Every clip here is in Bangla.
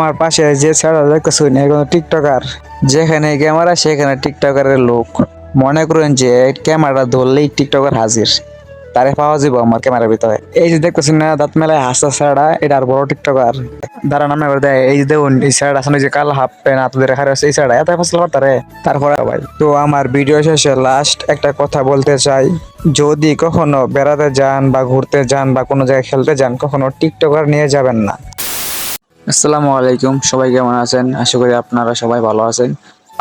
আমার পাশে যে ছাড়া দেখতেছি না এখন টিকটকার। যেখানে ক্যামেরা সেখানে টিকটকারের লোক। মনে করেন যে ক্যামেরা ধরলেই টিকটকার হাজির। তারে পাওয়া যাব আমার ক্যামেরার ভিতরে। এই যে দেখতেছি না, দাঁত মেলায় হাসা ছাড়া এটা আর বড় টিকটকার। দাঁড়া নামে করে দেয়, এই যে দেখুন, এই সাইড আসলে যে কাল হাফ প্যান্ট আপনাদের হারে আছে, এই সাইড এত ফসল পারতারে তারপরে ভাই তো আমার ভিডিও শেষে লাস্ট একটা কথা বলতে চাই। যদি কখনো বেড়াতে যান বা ঘুরতে যান বা কোনো জায়গায় খেলতে যান, কখনো টিকটকার নিয়ে যাবেন না। আসসালামু আলাইকুম, সবাই কেমন আছেন? আশা করি আপনারা সবাই ভালো আছেন।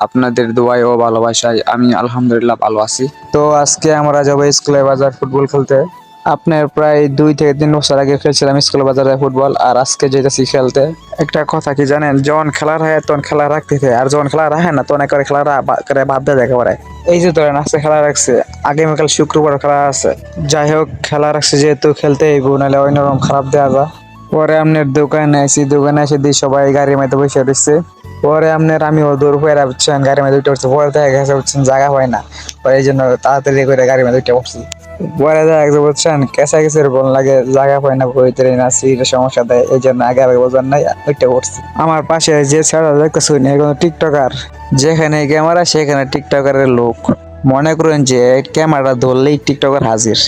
আপনাদের দোয়াই ও ভালোবাসায় আমি আলহামদুলিল্লাহ ভালো আছি। তো আজকে আমরা যাব স্কুলে বাজার ফুটবল খেলতে। আপনার প্রায় দুই থেকে তিন বছর আগে খেলছিলাম স্কুল বাজারে ফুটবল, আর আজকে যেতেছি খেলতে। একটা কথা কি জানেন, যখন খেলা রাখে তখন খেলা রাখতে হয়, আর যখন খেলা রাখে না তখন একবারে খেলা করে বাদ দেয় একেবারে। এই যে ধরেন আজকে খেলা রাখছে, আগামীকাল শুক্রবার খেলা আছে। যাই হোক, খেলা রাখছে যেহেতু খেলতে হইব, নাহলে অন্যরকম খারাপ দেওয়া যায়। পরে আপনার দোকানে আইসি দোকানে এসে দিয়ে সবাই গাড়ির মধ্যে বসে রয়েছে। পরে আপনার আমি ও দৌড় হয়ে বুঝছেন গাড়ির মধ্যে উঠে পড়ছে। পরে দেখা গেছে বুঝছেন জায়গা হয় না। পরে এই জন্য তাড়াতাড়ি করে গাড়ির মধ্যে উঠে পড়ছি। পরে দেখা গেছে বুঝছেন কেঁচা কেসের বল লাগে, জায়গা পায় না, বইতে না সিটের সমস্যা দেয়, এই জন্য আগে আগে বোঝার নাই, উঠে পড়ছি। আমার পাশে যে ছাড়া দেখতেছি না এখন টিকটকার। যেখানে ক্যামেরা, সেখানে টিকটকারের লোক। মনে করেন যে ক্যামেরা ধরলেই টিকটকার হাজির।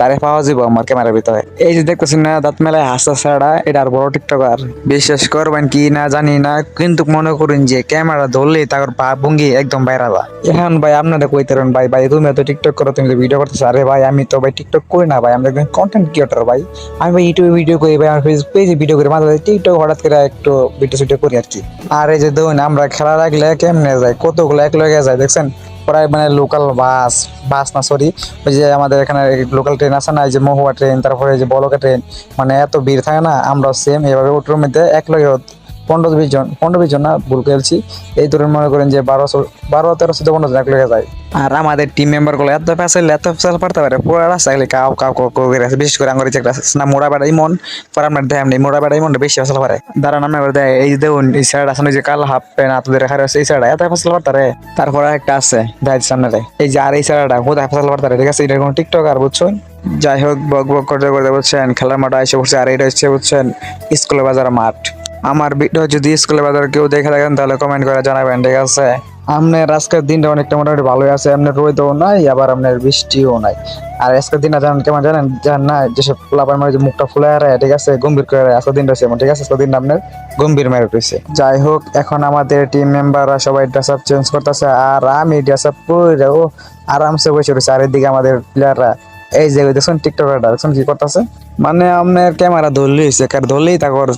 তারে পাওয়া যাব আমার ক্যামেরার ভিতরে। এই যে দেখতেছেন না, দাঁত মেলায় হাসা ছাড়া, এটা আর বড় টিকটকার। বিশ্বাস করবেন কি না জানি না, কিন্তু মনে করুন যে ক্যামেরা ধরলেই তার পা ভঙ্গি একদম বাইরালা এখন ভাই আপনারা কইতে পারেন, ভাই ভাই, তুমি তো টিকটক করো, তুমি তো ভিডিও করতেছো। আরে ভাই, আমি তো ভাই টিকটক করি না ভাই, আমি একজন কন্টেন্ট ক্রিয়েটর ভাই। আমি ভাই ইউটিউবে ভিডিও করি, ভাই, আমার ফেসবুক পেজে ভিডিও করি, মাঝে টিকটক হঠাৎ করে একটু ভিডিও সিডিও করি আর কি। আর এই যে দেখুন, আমরা খেলা রাখলে কেমনে যায়, কতগুলো এক লগে যায়, দেখছেন? প্রায় মানে লোকাল বাস বাস না সরি ওই যে আমাদের এখানে লোকাল ট্রেন আসে না, এই যে মহুয়া ট্রেন তারপরে এই যে বলকা ট্রেন মানে এত ভিড় থাকে না, আমরা সেম এভাবে ওটার মধ্যে এক লগে পনেরো বিশ জন, পনেরো বিশ জন না, ভুল খেলছি। এই ধরুন মনে করেন যে বারোশো বারো, তেরো, চোদ্দ, পনেরো জন লগে যায়। আর আমাদের টিম মেম্বারগুলো এত পেঁচাইলে এত পেঁচাল পারতে পারে, পুরো রাস্তা গেলে কাউ কাউ করে বিশেষ করে আমার একটা না, মোড়া বেড়া ইমন পরে আপনার দেয় নেই, মোড়া বেড়া ইমন বেশি পেঁচাল পারে। দাঁড়া নামে করে দেয় এই দেখুন এই সাইড না যে কাল হাফ প্যান্ট আপনাদের হারে আছে, এই সাইড এত পেঁচাল পারতারে তারপরে একটা আছে দেয় সামনে এই যে আর এই সাইডটা কোথায় পেঁচাল পারতারে ঠিক আছে? এটা কোনো টিকটক আর, বুঝছেন? যাই হোক, বক বক, করতে করতে, বুঝছেন, খেলার মাঠে এসে পড়ছে, আর এটা হচ্ছে বলছেন স্কুলে বাজার মাঠ। আমার ভিডিও যদি স্কুলে বাজার কেউ দেখে থাকেন, তাহলে কমেন্ট করে জানাবেন, ঠিক আছে? আপনার আজকের দিনটা অনেকটা মোটামুটি ভালোই আছে আপনার রোদও নাই, আবার আপনার বৃষ্টিও নাই। আর আজকের দিনটা জানেন কেমন জানেন? জানেন না, যেসব পোলাপার মানে যে মুখটা ফুলে আরে ঠিক আছে? গম্ভীর করে রায়। আজকের দিনটা সেমন, ঠিক আছে? আজকের দিনটা আপনার গম্ভীর মেরে উঠেছে। যাই হোক, এখন আমাদের টিম মেম্বাররা সবাই ড্রেস আপ চেঞ্জ করতেছে, আর আমি ড্রেস আপ করে ও আরামসে বসে রয়েছে। আর এদিকে আমাদের প্লেয়াররা এই যে দেখুন টিকটকারটা দেখুন কি করতেছে। মানে আপনার ক্যামেরা ধরলেই হয়েছে কার ধরলেই তারপর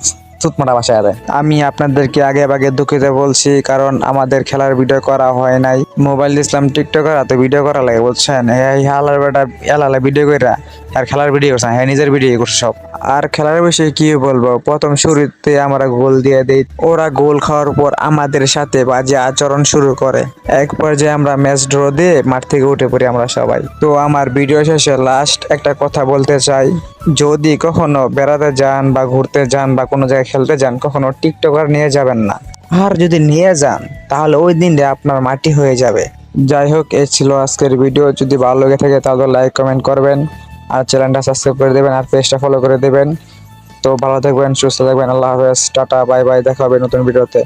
চুতমোটা বাসায় আমি আপনাদেরকে আগে আগে দুঃখিত বলছি, কারণ আমাদের খেলার ভিডিও করা হয় নাই। মোবাইল ইসলাম টিকটকার তো ভিডিও করা লাগে বলছেন এই হালার বেটা এলালা ভিডিও কইরা, আর খেলার ভিডিও করছে হ্যাঁ নিজের ভিডিও করছে সব। আর খেলার বিষয়ে কি বলব? প্রথম শুরুতে আমরা গোল দিয়ে দিই। ওরা গোল খাওয়ার পর আমাদের সাথে বাজে আচরণ শুরু করে। এক পর্যায়ে আমরা ম্যাচ ড্র দিয়ে মাঠ থেকে উঠে পড়ি আমরা সবাই। তো আমার ভিডিও শেষে লাস্ট একটা কথা বলতে চাই। যদি কখনো বেড়াতে যান বা ঘুরতে যান বা কোনো জায়গায় খেলতে যান, কখনো টিকটকার নিয়ে যাবেন না। আর যদি নিয়ে যান, তাহলে ওই দিনটা আপনার মাটি হয়ে যাবে। যাই হোক এ ছিল আজকের ভিডিও। যদি ভালো লেগে থাকে, তাহলে লাইক কমেন্ট করবেন। আর চ্যানেলটা সাবস্ক্রাইব করে দেবেন আর পেজটা ফলো করে দেবেন। তো ভালো থাকবেন, সুস্থ থাকবেন, আল্লাহ হাফেজ, টাটা বাই বাই দেখা হবে নতুন ভিডিওতে